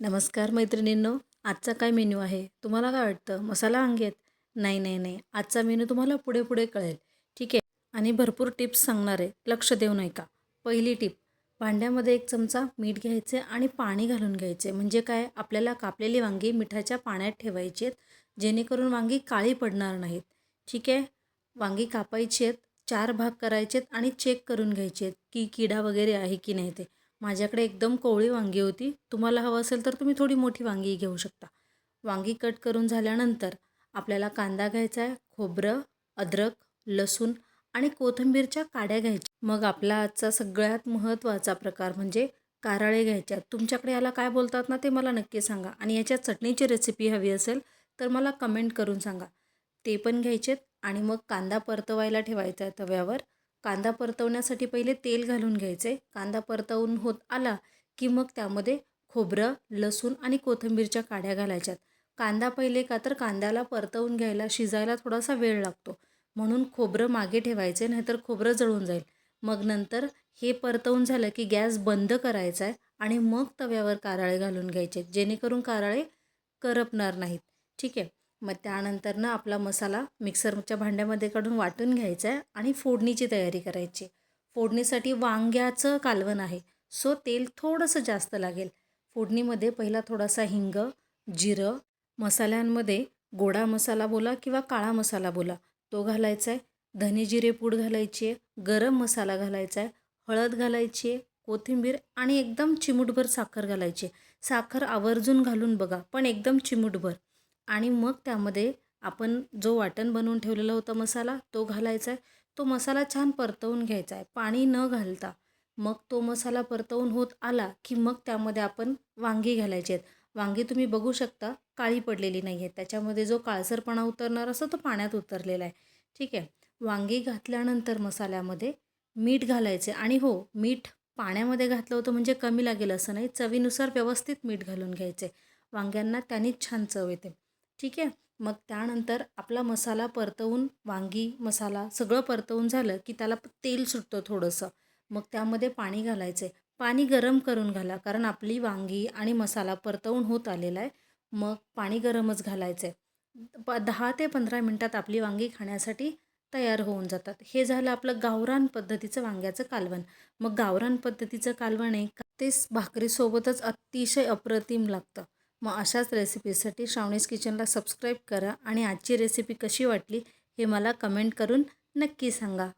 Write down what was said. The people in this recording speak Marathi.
नमस्कार मैत्रिणींनो आजचा काय मेन्यू आहे? तुम्हाला काय वाटतं? मसाला वांगे आहेत? नाही नाही नाही. आजचा मेनू तुम्हाला पुढे पुढे कळेल. ठीक आहे? आणि भरपूर टिप्स सांगणार आहे. लक्ष देऊ नये का पहिली टिप भांड्यामध्ये एक चमचा मीठ घ्यायचे आणि पाणी घालून घ्यायचे. म्हणजे काय? आपल्याला कापलेली वांगी मिठाच्या पाण्यात ठेवायची आहेत जेणेकरून वांगी काळी पडणार नाहीत. ठीक आहे? वांगी कापायची आहेत चार भाग करायचे आहेत आणि चेक करून घ्यायचे आहेत की किडा वगैरे आहे की नाही ते. माझ्याकडे एकदम कोवळी वांगी होती. तुम्हाला हवं असेल तर तुम्ही थोडी मोठी वांगी घेऊ शकता. वांगी कट करून झाल्यानंतर आपल्याला कांदा घ्यायचा आहे खोबरं अद्रक लसूण आणि कोथिंबीरच्या काड्या घ्यायच्या. मग आपला आजचा सगळ्यात महत्त्वाचा प्रकार म्हणजे कारळे घ्यायच्या तुमच्याकडे याला काय बोलतात ना ते मला नक्की सांगा. आणि याच्या चटणीची रेसिपी हवी असेल तर मला कमेंट करून सांगा. ते पण घ्यायचेत आणि मग कांदा परतवायला ठेवायचा आहे तव्यावर. कांदा परतवण्यासाठी पहिले तेल घालून घ्यायचे. कांदा परतवून होत आला की मग त्यामध्ये खोबरं लसूण आणि कोथिंबीरच्या काड्या घालायच्यात. कांदा पहिले का तर कांद्याला परतवून घ्यायला शिजायला थोडासा वेळ लागतो. म्हणून खोबरं मागे ठेवायचे नाहीतर खोबरं जळून जाईल. मग नंतर हे परतवून झालं की गॅस बंद करायचा आहे आणि मग तव्यावर कारळे घालून घ्यायचे जेणेकरून कारळे करपणार नाहीत. ठीक आहे? मग त्यानंतर ना आपला मसाला मिक्सरच्या भांड्यामध्ये काढून वाटून घ्यायचा आहे आणि फोडणीची तयारी करायची. फोडणीसाठी वांग्याचं कालवण आहे. सो तेल थोडंसं जास्त लागेल. फोडणीमध्ये पहिला थोडासा हिंग जिरं मसाल्यांमध्ये गोडा मसाला बोला किंवा काळा मसाला बोला. तो घालायचा आहे. धने जिरे पूड घालायची आहे. गरम मसाला घालायचा आहे. हळद घालायची आहे. कोथिंबीर आणि एकदम चिमूटभर साखर घालायची आहे. साखर आवर्जून घालून बघा पण एकदम चिमूटभर. आणि मग त्यामध्ये आपण जो वाटण बनवून ठेवलेला होता मसाला तो घालायचा आहे. तो मसाला छान परतवून घ्यायचा आहे. पाणी न घालता मग तो मसाला परतवून होत आला की मग त्यामध्ये आपण वांगी घालायची आहेत. वांगी तुम्ही बघू शकता काळी पडलेली नाही आहेत त्याच्यामध्ये जो काळसरपणा उतरणार असतो तो पाण्यात उतरलेला आहे. ठीक आहे. वांगी घातल्यानंतर मसाल्यामध्ये मीठ घालायचे आणि हो मीठ पाण्यामध्ये घातलं होतं म्हणजे कमी लागेल असं नाही. चवीनुसार व्यवस्थित मीठ घालून घ्यायचे. वांग्यांना त्यांनीच छान चव येते. ठीक आहे? मग त्यानंतर आपला मसाला परतवून वांगी मसाला सगळं परतवून झालं की त्याला तेल सुटतं थोडंसं. मग त्यामध्ये पाणी घालायचं आहे. पाणी गरम करून घाला कारण आपली वांगी आणि मसाला परतवून होत आलेला आहे. मग पाणी गरमच घालायचं आहे. प दहा ते पंधरा मिनटात आपली वांगी खाण्यासाठी तयार होऊन जातात. हे झालं आपलं गावरान पद्धतीचं वांग्याचं कालवण. मग गावरान पद्धतीचं कालवण आहे तेच भाकरीसोबतच अतिशय अप्रतिम लागतं. मग अशाच रेसिपीसाठी श्रावणीस किचनला सबस्क्राईब करा आणि आजची रेसिपी कशी वाटली हे मला कमेंट करून नक्की सांगा.